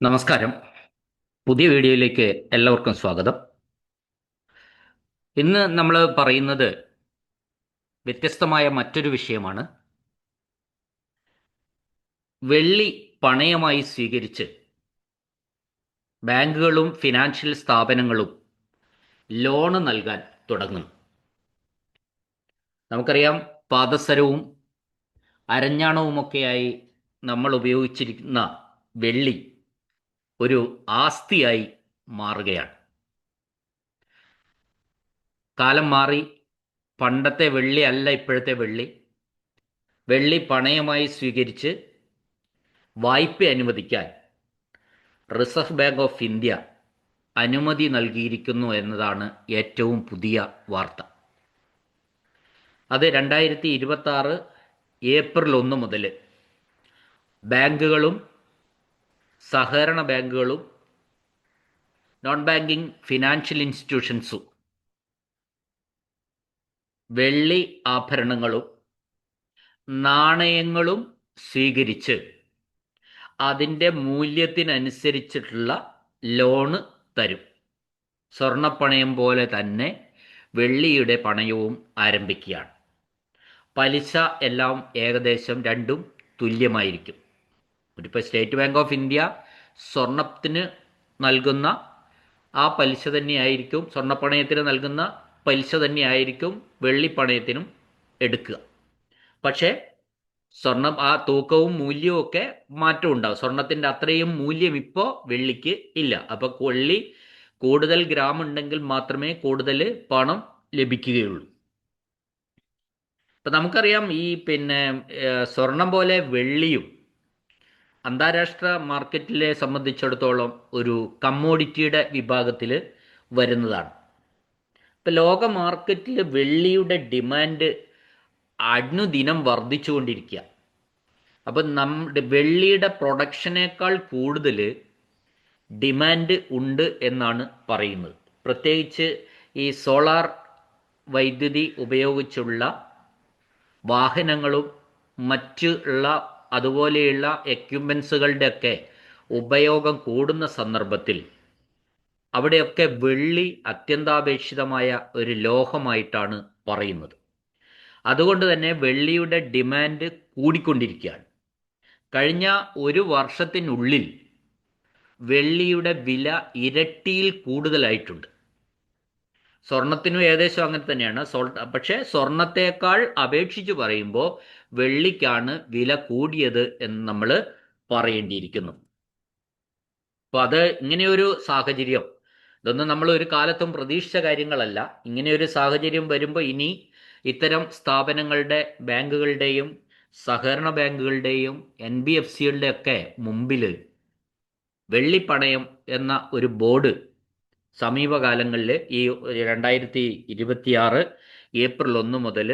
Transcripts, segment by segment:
നമസ്കാരം. പുതിയ വീഡിയോയിലേക്ക് എല്ലാവർക്കും സ്വാഗതം. ഇന്ന് നമ്മൾ പറയുന്നത് വ്യത്യസ്തമായ മറ്റൊരു വിഷയമാണ്. വെള്ളി പണയമായി സ്വീകരിച്ച് ബാങ്കുകളും ഫിനാൻഷ്യൽ സ്ഥാപനങ്ങളും ലോണ് നൽകാൻ തുടങ്ങും. നമുക്കറിയാം പാദസരവും അരഞ്ഞാണവുമൊക്കെയായി നമ്മൾ ഉപയോഗിച്ചിരിക്കുന്ന വെള്ളി ഒരു ആസ്തിയായി മാറുകയാണ്. കാലം മാറി പണ്ടത്തെ വെള്ളി അല്ല ഇപ്പോഴത്തെ വെള്ളി. വെള്ളി പണയമായി സ്വീകരിച്ച് വായ്പ അനുവദിക്കാൻ റിസർവ് ബാങ്ക് ഓഫ് ഇന്ത്യ അനുമതി നൽകിയിരിക്കുന്നു എന്നതാണ് ഏറ്റവും പുതിയ വാർത്ത. അത് രണ്ടായിരത്തി ഇരുപത്തി ആറ് ഏപ്രിൽ ഒന്ന് മുതൽ ബാങ്കുകളും സഹകരണ ബാങ്കുകളും നോൺ ബാങ്കിങ് ഫിനാൻഷ്യൽ ഇൻസ്റ്റിറ്റ്യൂഷൻസും വെള്ളി ആഭരണങ്ങളും നാണയങ്ങളും സ്വീകരിച്ച് അതിന്റെ മൂല്യത്തിനനുസരിച്ചിട്ടുള്ള ലോണ് തരും. സ്വർണപ്പണയം പോലെ തന്നെ വെള്ളിയുടെ പണയവും ആരംഭിക്കുകയാണ്. പലിശ എല്ലാം ഏകദേശം രണ്ടും തുല്യമായിരിക്കും. ഇപ്പോൾ സ്റ്റേറ്റ് ബാങ്ക് ഓഫ് ഇന്ത്യ സ്വർണത്തിന് നൽകുന്ന ആ പലിശ തന്നെയായിരിക്കും സ്വർണപ്പണയത്തിന് നൽകുന്ന പലിശ തന്നെയായിരിക്കും വെള്ളിപ്പണയത്തിനും എടുക്കുക. പക്ഷേ സ്വർണം ആ തൂക്കവും മൂല്യവും ഒക്കെ മാറ്റം ഉണ്ടാവും. സ്വർണത്തിന്റെ അത്രയും മൂല്യം ഇപ്പോൾ വെള്ളിക്ക് ഇല്ല. അപ്പോൾ വെള്ളി കൂടുതൽ ഗ്രാം ഉണ്ടെങ്കിൽ മാത്രമേ കൂടുതൽ പണം ലഭിക്കുകയുള്ളൂ. അപ്പം നമുക്കറിയാം ഈ പിന്നെ സ്വർണം പോലെ വെള്ളിയും അന്താരാഷ്ട്ര മാർക്കറ്റിലെ സംബന്ധിച്ചിടത്തോളം ഒരു കമ്മോഡിറ്റിയുടെ വിഭാഗത്തിൽ വരുന്നതാണ്. ഇപ്പം ലോക മാർക്കറ്റിൽ വെള്ളിയുടെ ഡിമാൻഡ് അനുദിനം വർദ്ധിച്ചുകൊണ്ടിരിക്കുക അപ്പം നമ്മുടെ വെള്ളിയുടെ പ്രൊഡക്ഷനേക്കാൾ കൂടുതൽ ഡിമാൻഡ് ഉണ്ട് എന്നാണ് പറയുന്നത്. പ്രത്യേകിച്ച് ഈ സോളാർ വൈദ്യുതി ഉപയോഗിച്ചുള്ള വാഹനങ്ങളും മറ്റുള്ള അതുപോലെയുള്ള എക്യുപ്മെൻസുകളുടെയൊക്കെ ഉപയോഗം കൂടുന്ന സന്ദർഭത്തിൽ അവിടെയൊക്കെ വെള്ളി അത്യന്താപേക്ഷിതമായ ഒരു ലോഹമായിട്ടാണ് പറയുന്നത്. അതുകൊണ്ട് തന്നെ വെള്ളിയുടെ ഡിമാൻഡ് കൂടിക്കൊണ്ടിരിക്കുകയാണ്. കഴിഞ്ഞ ഒരു വർഷത്തിനുള്ളിൽ വെള്ളിയുടെ വില ഇരട്ടിയിൽ കൂടുതലായിട്ടുണ്ട്. സ്വർണത്തിനും ഏകദേശം അങ്ങനെ തന്നെയാണ്. പക്ഷേ സ്വർണത്തേക്കാൾ അപേക്ഷിച്ച് പറയുമ്പോൾ വെള്ളിക്കാണ് വില കൂടിയത് എന്ന് നമ്മൾ പറയേണ്ടിയിരിക്കുന്നു. അപ്പോൾ അത് ഇങ്ങനെയൊരു സാഹചര്യം. ഇതൊന്നും നമ്മൾ ഒരു കാലത്തും പ്രതീക്ഷിച്ച കാര്യങ്ങളല്ല. ഇങ്ങനെയൊരു സാഹചര്യം വരുമ്പോൾ ഇനി ഇത്തരം സ്ഥാപനങ്ങളുടെ ബാങ്കുകളുടെയും സഹകരണ ബാങ്കുകളുടെയും എൻ ബി എഫ് സികളുടെയൊക്കെ മുമ്പിൽ വെള്ളിപ്പണയം എന്ന ഒരു ബോർഡ് സമീപകാലങ്ങളിൽ ഈ രണ്ടായിരത്തി ഇരുപത്തിയാറ് ഏപ്രിൽ ഒന്ന് മുതൽ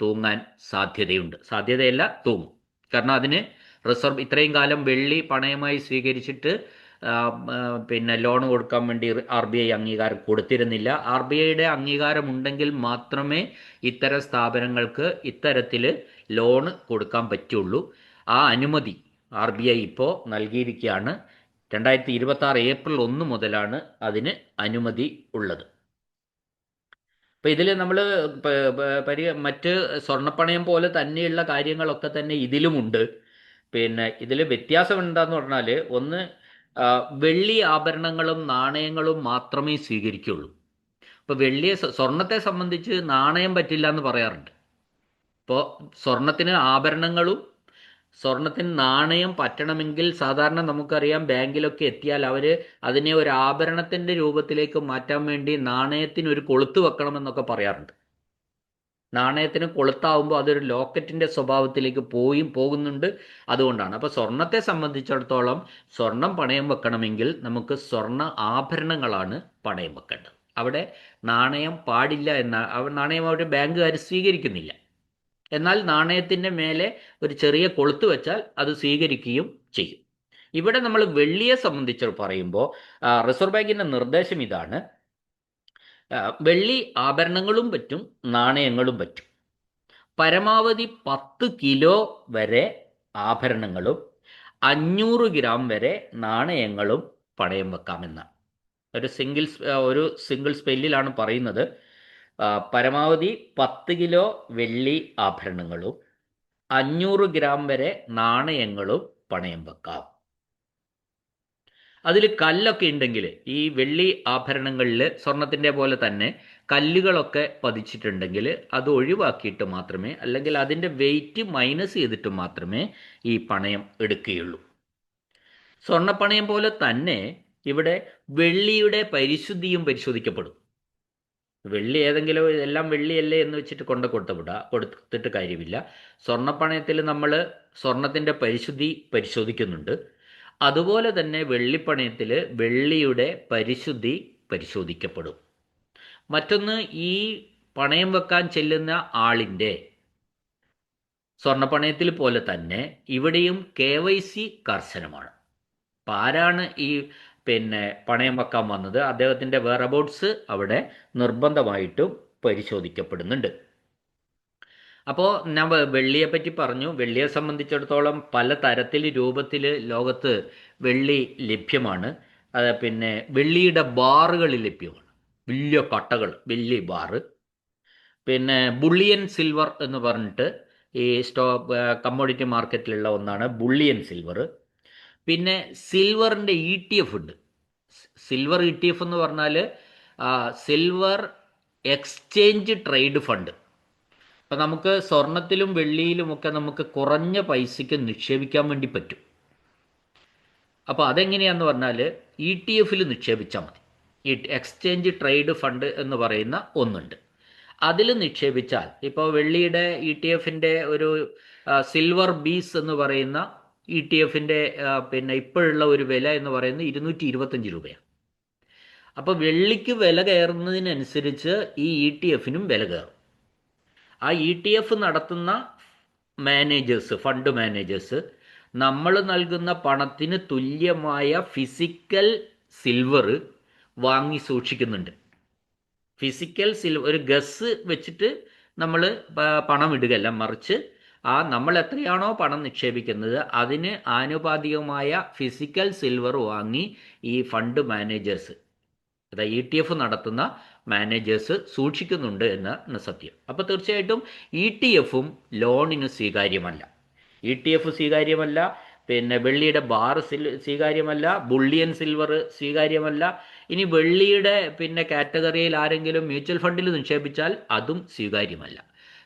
തൂങ്ങാൻ സാധ്യതയുണ്ട്. സാധ്യതയല്ല തൂങ്ങും. കാരണം അതിന് റിസർവ് ഇത്രയും കാലം വെള്ളി പണയമായി സ്വീകരിച്ചിട്ട് പിന്നെ ലോൺ കൊടുക്കാൻ വേണ്ടി ആർ ബി ഐ അംഗീകാരം കൊടുത്തിരുന്നില്ല. ആർ ബി ഐയുടെ അംഗീകാരം ഉണ്ടെങ്കിൽ മാത്രമേ ഇത്തരം സ്ഥാപനങ്ങൾക്ക് ഇത്തരത്തിൽ ലോൺ കൊടുക്കാൻ പറ്റുള്ളൂ. ആ അനുമതി ആർ ബി ഐ ഇപ്പോൾ നൽകിയിരിക്കുകയാണ്. രണ്ടായിരത്തി ഇരുപത്തി ആറ് ഏപ്രിൽ ഒന്ന് മുതലാണ് അതിന് അനുമതി ഉള്ളത്. അപ്പോൾ ഇതിൽ നമ്മൾ പരി മറ്റ് സ്വർണപ്പണയം പോലെ തന്നെയുള്ള കാര്യങ്ങളൊക്കെ തന്നെ ഇതിലുമുണ്ട്. പിന്നെ ഇതിൽ വ്യത്യാസം എന്താന്ന് പറഞ്ഞാൽ ഒന്ന് വെള്ളി ആഭരണങ്ങളും നാണയങ്ങളും മാത്രമേ സ്വീകരിക്കുള്ളൂ. ഇപ്പോൾ വെള്ളിയെ സ്വർണത്തെ സംബന്ധിച്ച് നാണയം പറ്റില്ല എന്ന് പറയാറുണ്ട്. ഇപ്പോൾ സ്വർണത്തിന് ആഭരണങ്ങളും സ്വർണത്തിന് നാണയം പറ്റണമെങ്കിൽ സാധാരണ നമുക്കറിയാം ബാങ്കിലൊക്കെ എത്തിയാൽ അവർ അതിനെ ഒരു ആഭരണത്തിന്റെ രൂപത്തിലേക്ക് മാറ്റാൻ വേണ്ടി നാണയത്തിന് ഒരു കൊളുത്ത് വെക്കണമെന്നൊക്കെ പറയാറുണ്ട്. നാണയത്തിന് കൊളുത്താവുമ്പോൾ അതൊരു ലോക്കറ്റിന്റെ സ്വഭാവത്തിലേക്ക് പോയി പോകുന്നുണ്ട്. അതുകൊണ്ടാണ്. അപ്പോൾ സ്വർണത്തെ സംബന്ധിച്ചിടത്തോളം സ്വർണം പണയം വെക്കണമെങ്കിൽ നമുക്ക് സ്വർണ ആഭരണങ്ങളാണ് പണയം വെക്കേണ്ടത്. അവിടെ നാണയം പാടില്ല എന്ന നാണയം അവിടെ ബാങ്കുകാർ സ്വീകരിക്കുന്നില്ല. എന്നാൽ നാണയത്തിന്റെ മേലെ ഒരു ചെറിയ കൊളുത്ത് വെച്ചാൽ അത് സ്വീകരിക്കുകയും ചെയ്യും. ഇവിടെ നമ്മൾ വെള്ളിയെ സംബന്ധിച്ച് പറയുമ്പോൾ റിസർവ് ബാങ്കിന്റെ നിർദ്ദേശം ഇതാണ്. വെള്ളി ആഭരണങ്ങളും പറ്റും നാണയങ്ങളും പറ്റും. പരമാവധി പത്ത് കിലോ വരെ ആഭരണങ്ങളും അഞ്ഞൂറ് ഗ്രാം വരെ നാണയങ്ങളും പണയം വെക്കാമെന്നാണ്. ഒരു സിംഗിൾ ഒരു സിംഗിൾ സ്പെല്ലിലാണ് പറയുന്നത്. പരമാവധി പത്ത് കിലോ വെള്ളി ആഭരണങ്ങളും അഞ്ഞൂറ് ഗ്രാം വരെ നാണയങ്ങളും പണയം വെക്കാം. അതിൽ കല്ലൊക്കെ ഉണ്ടെങ്കിൽ ഈ വെള്ളി ആഭരണങ്ങളിൽ സ്വർണത്തിന്റെ പോലെ തന്നെ കല്ലുകളൊക്കെ പതിച്ചിട്ടുണ്ടെങ്കിൽ അത് ഒഴിവാക്കിയിട്ട് മാത്രമേ അല്ലെങ്കിൽ അതിന്റെ വെയിറ്റ് മൈനസ് ചെയ്തിട്ട് മാത്രമേ ഈ പണയം എടുക്കുകയുള്ളൂ. സ്വർണപ്പണയം പോലെ തന്നെ ഇവിടെ വെള്ളിയുടെ പരിശുദ്ധിയും പരിശോധിക്കപ്പെടും. വെള്ളി ഏതെങ്കിലും എല്ലാം വെള്ളിയല്ലേ എന്ന് വെച്ചിട്ട് കൊണ്ട് കൊടുത്തുവിടുക കൊടുത്തിട്ട് കാര്യമില്ല. സ്വർണപ്പണയത്തിൽ നമ്മൾ സ്വർണത്തിന്റെ പരിശുദ്ധി പരിശോധിക്കുന്നുണ്ട്. അതുപോലെ തന്നെ വെള്ളിപ്പണയത്തിൽ വെള്ളിയുടെ പരിശുദ്ധി പരിശോധിക്കപ്പെടും. മറ്റൊന്ന് ഈ പണയം വെക്കാൻ ചെല്ലുന്ന ആളിന്റെ സ്വർണപ്പണയത്തിൽ പോലെ തന്നെ ഇവിടെയും കെ വൈ സി കർശനമാണ്. അപ്പം ആരാണ് ഈ പിന്നെ പണയം വെക്കാൻ വന്നത് അദ്ദേഹത്തിന്റെ വേറബൌട്ട്സ് അവിടെ നിർബന്ധമായിട്ടും പരിശോധിക്കപ്പെടുന്നുണ്ട്. അപ്പോൾ ഞാൻ വെള്ളിയെ പറ്റി പറഞ്ഞു. വെള്ളിയെ സംബന്ധിച്ചിടത്തോളം പല തരത്തിൽ രൂപത്തിൽ ലോകത്ത് വെള്ളി ലഭ്യമാണ്. അത് പിന്നെ വെള്ളിയുടെ ബാറുകൾ ലഭ്യമാണ്. വലിയ കട്ടകൾ വെള്ളി ബാറ്. പിന്നെ ബുള്ളിയൻ സിൽവർ എന്ന് പറഞ്ഞിട്ട് ഈ സ്റ്റോ കമ്മോഡിറ്റി മാർക്കറ്റിലുള്ള ഒന്നാണ് ബുള്ളിയൻ സിൽവർ. പിന്നെ സിൽവറിന്റെ ഇ ടി എഫ് ഉണ്ട്. സിൽവർ ഇ ടി എഫ് എന്ന് പറഞ്ഞാൽ സിൽവർ എക്സ്ചേഞ്ച് ട്രേഡ് ഫണ്ട്. അപ്പം നമുക്ക് സ്വർണത്തിലും വെള്ളിയിലുമൊക്കെ നമുക്ക് കുറഞ്ഞ പൈസയ്ക്ക് നിക്ഷേപിക്കാൻ വേണ്ടി പറ്റും. അപ്പോൾ അതെങ്ങനെയാന്ന് പറഞ്ഞാൽ ഇ ടി എഫിൽ നിക്ഷേപിച്ചാൽ മതി. ഈ എക്സ്ചേഞ്ച് ട്രേഡ് ഫണ്ട് എന്ന് പറയുന്ന ഒന്നുണ്ട്. അതിൽ നിക്ഷേപിച്ചാൽ ഇപ്പോൾ വെള്ളിയുടെ ഇ ടി എഫിന്റെ ഒരു സിൽവർ ബീസ് എന്ന് പറയുന്ന ഇ ടി എഫിന്റെ പിന്നെ ഇപ്പോഴുള്ള ഒരു വില എന്ന് പറയുന്നത് ഇരുന്നൂറ്റി ഇരുപത്തഞ്ച് രൂപയാണ്. അപ്പോൾ വെള്ളിക്ക് വില കയറുന്നതിനനുസരിച്ച് ഈ ഇ ടി എഫിനും വില കയറും. ആ ഇ ടി എഫ് നടത്തുന്ന മാനേജേഴ്സ് ഫണ്ട് മാനേജേഴ്സ് നമ്മൾ നൽകുന്ന പണത്തിന് തുല്യമായ ഫിസിക്കൽ സിൽവർ വാങ്ങി സൂക്ഷിക്കുന്നുണ്ട്. ഫിസിക്കൽ സിൽവർ ഒരു ഗസ് വെച്ചിട്ട് നമ്മൾ പണം ഇടുകയല്ല മറിച്ച് ആ നമ്മൾ എത്രയാണോ പണം നിക്ഷേപിക്കുന്നത് അതിന് ആനുപാതികമായ ഫിസിക്കൽ സിൽവർ വാങ്ങി ഈ ഫണ്ട് മാനേജേഴ്സ് അതായത് ഇ ടി എഫ് നടത്തുന്ന മാനേജേഴ്സ് സൂക്ഷിക്കുന്നുണ്ട് എന്നാണ് സത്യം. അപ്പോൾ തീർച്ചയായിട്ടും ഇ ടി എഫും ലോണിന് സ്വീകാര്യമല്ല. ഇ ടി എഫ് സ്വീകാര്യമല്ല പിന്നെ വെള്ളിയുടെ ബാർ സിൽ സ്വീകാര്യമല്ല ബുള്ളിയൻ സിൽവർ സ്വീകാര്യമല്ല. ഇനി വെള്ളിയുടെ പിന്നെ കാറ്റഗറിയിൽ ആരെങ്കിലും മ്യൂച്വൽ ഫണ്ടിൽ നിക്ഷേപിച്ചാൽ അതും സ്വീകാര്യമല്ല.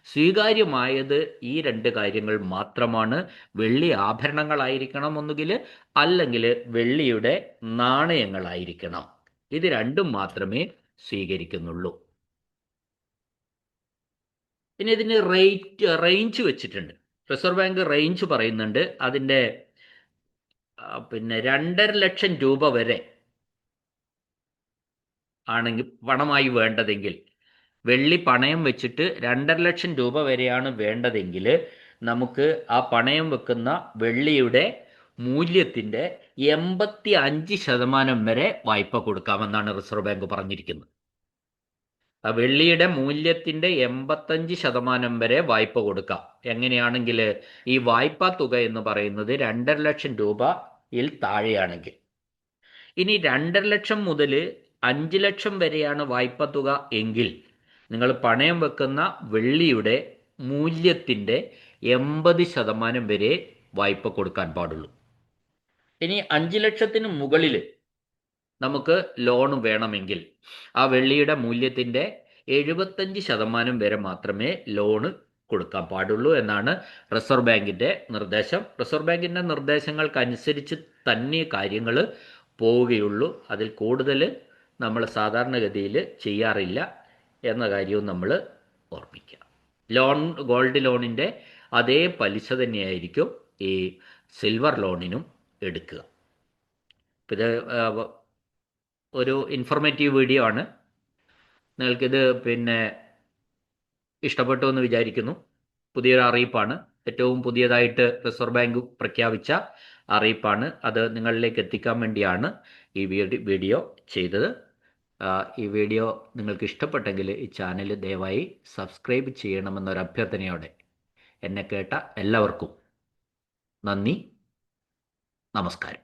സ്വീകാര്യമായത് ഈ രണ്ട് കാര്യങ്ങൾ മാത്രമാണ്. വെള്ളി ആഭരണങ്ങളായിരിക്കണം ഒന്നുകിൽ അല്ലെങ്കിൽ വെള്ളിയുടെ നാണയങ്ങളായിരിക്കണം. ഇത് രണ്ടും മാത്രമേ സ്വീകരിക്കുന്നുള്ളൂ. പിന്നെ ഇതിന് റേറ്റ് റേഞ്ച് വെച്ചിട്ടുണ്ട്. റിസർവ് ബാങ്ക് റേഞ്ച് പറയുന്നുണ്ട്. അതിന്റെ പിന്നെ രണ്ടര ലക്ഷം രൂപ വരെ ആണെങ്കിൽ പണമായി വേണ്ടതെങ്കിൽ വെള്ളി പണയം വെച്ചിട്ട് രണ്ടര ലക്ഷം രൂപ വരെയാണ് വേണ്ടതെങ്കിൽ നമുക്ക് ആ പണയം വെക്കുന്ന വെള്ളിയുടെ മൂല്യത്തിന്റെ എൺപത്തി അഞ്ച് ശതമാനം വരെ വായ്പ കൊടുക്കാമെന്നാണ് റിസർവ് ബാങ്ക് പറഞ്ഞിരിക്കുന്നത്. ആ വെള്ളിയുടെ മൂല്യത്തിന്റെ എൺപത്തഞ്ച് ശതമാനം വരെ വായ്പ കൊടുക്കാം. എങ്ങനെയാണെങ്കിൽ ഈ വായ്പാ തുക എന്ന് പറയുന്നത് രണ്ടര ലക്ഷം രൂപയിൽ താഴെയാണെങ്കിൽ. ഇനി രണ്ടര ലക്ഷം മുതൽ അഞ്ച് ലക്ഷം വരെയാണ് വായ്പ തുക എങ്കിൽ നിങ്ങൾ പണയം വെക്കുന്ന വെള്ളിയുടെ മൂല്യത്തിന്റെ എൺപത് ശതമാനം വരെ വായ്പ കൊടുക്കാൻ പാടുള്ളൂ. ഇനി അഞ്ച് ലക്ഷത്തിന് മുകളിൽ നമുക്ക് ലോൺ വേണമെങ്കിൽ ആ വെള്ളിയുടെ മൂല്യത്തിന്റെ എഴുപത്തഞ്ച് ശതമാനം വരെ മാത്രമേ ലോണ് കൊടുക്കാൻ പാടുള്ളൂ എന്നാണ് റിസർവ് ബാങ്കിന്റെ നിർദ്ദേശം. റിസർവ് ബാങ്കിന്റെ നിർദ്ദേശങ്ങൾക്കനുസരിച്ച് തന്നെ കാര്യങ്ങൾ പോവുകയുള്ളൂ. അതിൽ കൂടുതൽ നമ്മൾ സാധാരണഗതിയിൽ ചെയ്യാറില്ല. എന്ന കാര്യവും നമ്മൾ ഓർമ്മിക്കുക. ലോൺ ഗോൾഡ് ലോണിന്റെ അതേ പലിശ തന്നെയായിരിക്കും ഈ സിൽവർ ലോണിനും എടുക്കുക. ഇത് ഒരു ഇൻഫോർമേറ്റീവ് വീഡിയോ ആണ്. നിങ്ങൾക്കിത് പിന്നെ ഇഷ്ടപ്പെട്ടു എന്ന് വിചാരിക്കുന്നു. പുതിയൊരു അറിയിപ്പാണ്. ഏറ്റവും പുതിയതായിട്ട് റിസർവ് ബാങ്ക് പ്രഖ്യാപിച്ച അറിയിപ്പാണ്. അത് നിങ്ങളിലേക്ക് എത്തിക്കാൻ വേണ്ടിയാണ് ഈ വീഡിയോ ചെയ്തത്. ഈ വീഡിയോ നിങ്ങൾക്ക് ഇഷ്ടപ്പെട്ടെങ്കിൽ ഈ ചാനൽ ദയവായി സബ്സ്ക്രൈബ് ചെയ്യണമെന്നൊരു അഭ്യർത്ഥനയോടെ എന്നെ കേട്ട എല്ലാവർക്കും നന്ദി നമസ്കാരം.